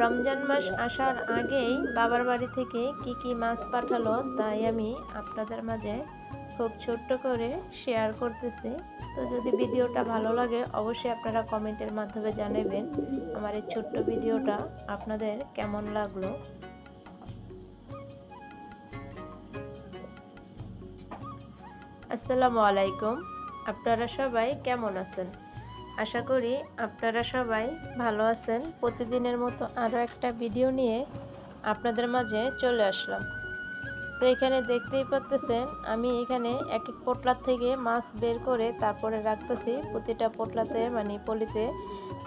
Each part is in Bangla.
রমজান মাস আসার আগেই বাবার বাড়ি থেকে কি কি মাছ পাঠালো তাই আমি আপনাদের মাঝে খুব ছোট্ট করে শেয়ার করতেছি। তো যদি ভিডিওটা ভালো লাগে, অবশ্যই আপনারা কমেন্টের মাধ্যমে জানাবেন আমার এই ছোট্ট ভিডিওটা আপনাদের কেমন লাগল। আসসালামু আলাইকুম। আপনারা সবাই কেমন আছেন? আশা করি আপনারা সবাই ভালো আছেন। প্রতিদিনের মতো আরও একটা ভিডিও নিয়ে আপনাদের মাঝে চলে আসলাম। তো এখানে দেখতেই পাচ্তেছেন, আমি এখানে এক এক পোটলার থেকে মাছ বের করে তারপরে রাখতেছি। প্রতিটা পোটলাতে মানে পলিতে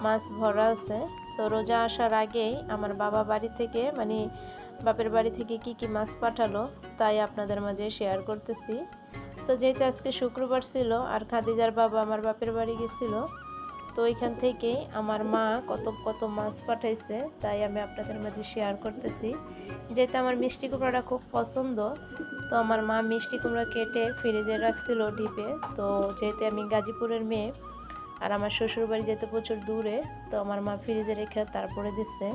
মাছ ভরা আছে। তো রোজা আসার আগেই আমার বাবা বাড়ি থেকে মানে বাপের বাড়ি থেকে কি কি মাছ পাঠালো, তাই আপনাদের মাঝে শেয়ার করতেছি। তো যেহেতু আজকে শুক্রবার ছিল, আর খাদিজার বাবা আমার বাপের বাড়ি গেছিল তো ওইখান থেকে আমার মা কত কত মাছ পাঠাইছে তাই আমি আপনাদের মাঝে শেয়ার করতেছি। যেহেতু আমার মিষ্টি কুমড়াটা খুব পছন্দ, তো আমার মা মিষ্টি কুমড়া কেটে ফ্রিজে রাখছিল ডিপে। তো যেহেতু আমি গাজীপুরের মেয়ে আর আমার শ্বশুর বাড়ি যেতে প্রচুর দূরে, তো আমার মা ফ্রিজে রেখে তারপরে দিচ্ছে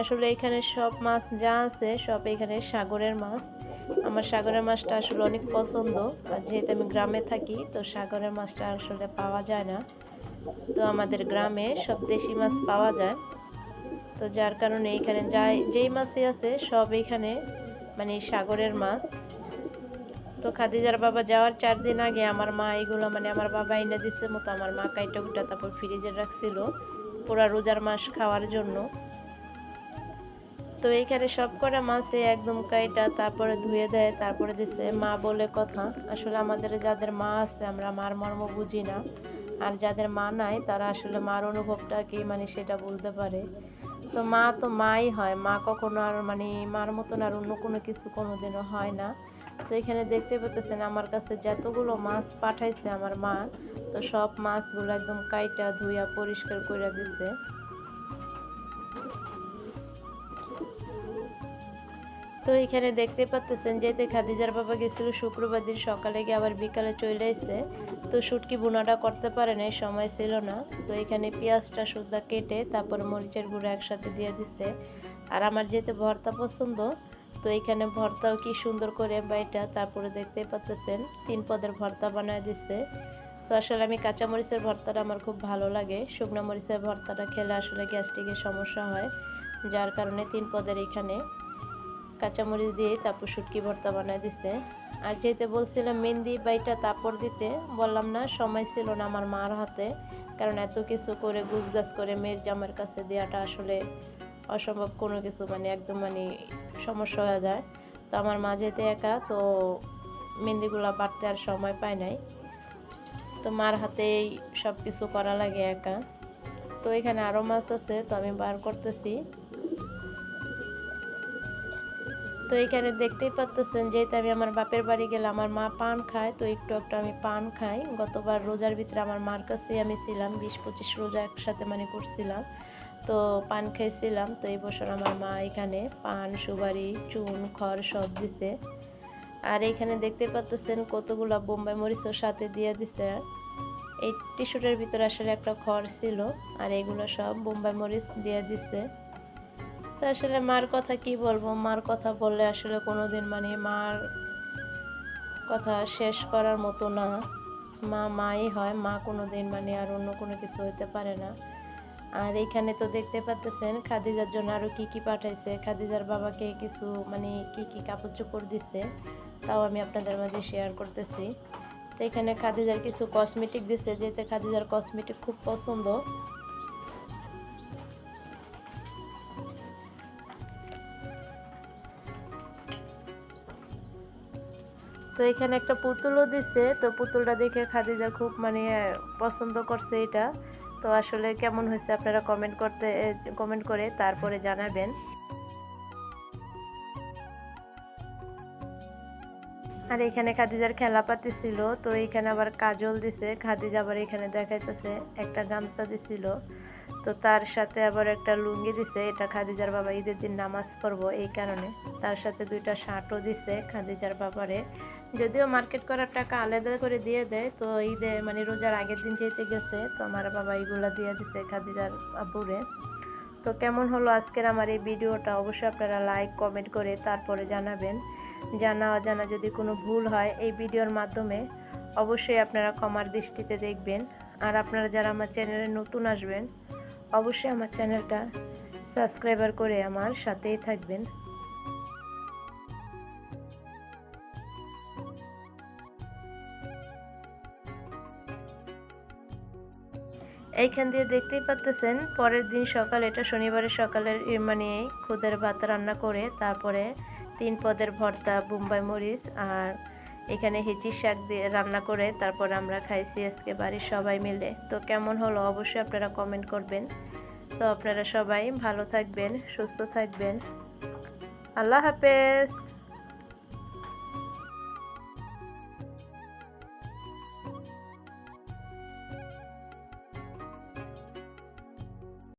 আসলে এখানে সব মাছ যা আছে সব এখানে সাগরের মাছ। আমার সাগরের মাছটা আসলে অনেক পছন্দ। আর যেহেতু আমি গ্রামে থাকি, তো সাগরের মাছটা আসলে পাওয়া যায় না। তো আমাদের গ্রামে সব দেশি মাছ পাওয়া যায়। তো যার কারণে এখানে যাই, যেই মাছই আছে সব এখানে মানে সাগরের মাছ। তো খাদিজার বাবা যাওয়ার চার দিন আগে আমার মা এগুলো মানে আমার বাবা এনে দিচ্ছে মতো আমার মা কাইটা কুটা তারপর ফ্রিজে রাখছিল পুরা রোজার মাস খাওয়ার জন্য। তো এইখানে সব কটা মাছে একদম কাইটা তারপরে ধুয়ে দেয়, তারপরে দিছে। মা বলে কথা, আসলে আমাদের যাদের মা আছে আমরা মার মর্ম বুঝি না। আর যাদের মা নাই, তারা আসলে মার অনুভবটা কি মানে সেটা বলতে পারে। তো মা তো মাই হয়, মা কখনো আর মানে মার মতন আর অন্য কোনো কিছু কোনোদিনও হয় না। তো এখানে দেখতে পেতেছেন আমার কাছে যতগুলো মাছ পাঠাইছে আমার মা, তো সব মাছগুলো একদম কাইটা ধুইয়া পরিষ্কার করে দিছে। তো এখানে দেখতে পাচ্তেছেন যেতে খাদিজার বাবা গেছিল শুক্রবার দিন সকালে গিয়ে আবার বিকালে চলে এসে তো শুটকি বোনাটা করতে পারে নাই সময় ছিল না। তো এখানে পেঁয়াজটা সুদ্ধা কেটে তারপর মরিচের গুঁড়ো একসাথে দিয়ে দিছে। আর আমার যেতে ভর্তা পছন্দ, তো এখানে ভর্তাও কি সুন্দর করে বাইটা তারপরে দেখতেই পাচ্তেছেন, তিন পদের ভর্তা বানায় দিছে। তো আসলে আমি কাঁচা মরিচের ভর্তাটা আমার খুব ভালো লাগে। শুকনো মরিচের ভর্তাটা খেলে আসলে গ্যাস্ট্রিকের সমস্যা হয়, যার কারণে তিন পদের এখানে কাঁচামরিচ দিয়ে তারপর শুটকি ভর্তা বানায় দিছে। আর যেতে বলছিলাম মেহেন্দি বাইটা তাপড় দিতে, বললাম না, সময় ছিল না আমার মার হাতে, কারণ এত কিছু করে গুজগাছ করে মেয়ের জামার কাছে দেওয়াটা আসলে অসম্ভব কোনো কিছু মানে একদম মানে সমস্যা হয়ে যায়। তো আমার মা যেতে একা, তো মেহেন্দিগুলো বাড়তে আর সময় পায় নাই। তো মার হাতেই সব কিছু করা লাগে একা। তো এখানে আরও মাছ আছে, তো আমি বার করতেছি। তো এখানে দেখতেই পাচ্তেছেন যেহেতু আমি আমার বাপের বাড়ি গেলে আমার মা পান খায়, তো একটু একটু আমি পান খাই। গতবার রোজার ভিতরে আমার মার কাছে আমি ছিলাম, বিশ পঁচিশ রোজা একসাথে মানে করছিলাম। তো পান খাইছিলাম, তো এই বছর আমার মা এখানে পান, সুপারি, চুন, খড় সব দিছে। আর এখানে দেখতে পাচ্তেছেন কতগুলো বোম্বাই মরিচও সাথে দিয়ে দিছে। এই টিস্যুটার ভিতরে আসলে একটা খড় ছিল, আর এগুলো সব বোম্বাই মরিচ দিয়ে দিছে। তো আসলে মার কথা কি বলব? মার কথা বললে আসলে কোনোদিন মানে মার কথা শেষ করার মতো না। মা মাই হয়, মা কোনোদিন মানে আর অন্য কোনো কিছু হতে পারে না। আর এইখানে তো দেখতে পাচ্তেছেন, খাদিজার জন্য আরও কি কি পাঠাইছে? খাদিজার বাবাকে কিছু মানে কি কি কাপড় চোপড় দিছে, তাও আমি আপনাদের মাঝে শেয়ার করতেছি। তো এখানে খাদিজার কিছু কসমেটিক দিছে যেতে খাদিজার কসমেটিক খুব পছন্দ। তো এখানে একটা পুতুলও দিছে। তো পুতুলটা দেখে খাদিজা খুব মানে পছন্দ করছে এটা। তো আসলে কেমন হয়েছে আপনারা কমেন্ট করতে কমেন্ট করে তারপরে জানাবেন। আর এখানে খাদিজার খেলাপাতি ছিল, তো এখানে আবার কাজল দিছে। খাদিজা আবার এখানে দেখাইতেছে, একটা গামছা দিছিল। তো তার সাথে আবার একটা লুঙ্গি দিছে, এটা খাদিজার বাবা ঈদের দিন নামাজ পড়ব এই কারণে। তার সাথে দুইটা শার্টও দিছে খাদিজার বাবারে। যদিও মার্কেট করার টাকা আলাদা করে দিয়ে দেয়, তো ঈদে মানে রোজার আগের দিন যেতে গেছে, তো আমার বাবা এইগুলা দিয়ে দিছে খাদিজার আব্বুরে। তো কেমন হলো আজকের আমার এই ভিডিওটা? অবশ্যই আপনারা লাইক কমেন্ট করে তারপরে জানাবেন। জানা অজানা যদি কোনো ভুল হয় এই ভিডিওর মাধ্যমে, অবশ্যই আপনারা ক্ষমার দৃষ্টিতে দেখবেন। আর আপনারা যারা আমার চ্যানেলে নতুন আসবেন, অবশ্যই আমার চ্যানেলটা সাবস্ক্রাইবার করে আমার সাথেই থাকবেন। এইখান দিয়ে দেখতেই পাচ্তেছেন পরের দিন সকাল, এটা শনিবারের সকালের মানে খুদের ভাত রান্না করে, তারপরে তিন পদের ভর্তা, বোম্বাই মরিচ, আর এখানে হিচির শাক দিয়ে রান্না করে, তারপর আমরা খাইছি আজকে বাড়ির সবাই মিলে। তো কেমন হলো? অবশ্যই আপনারা কমেন্ট করবেন। তো আপনারা সবাই ভালো থাকবেন, সুস্থ থাকবেন। আল্লাহ হাফেজ!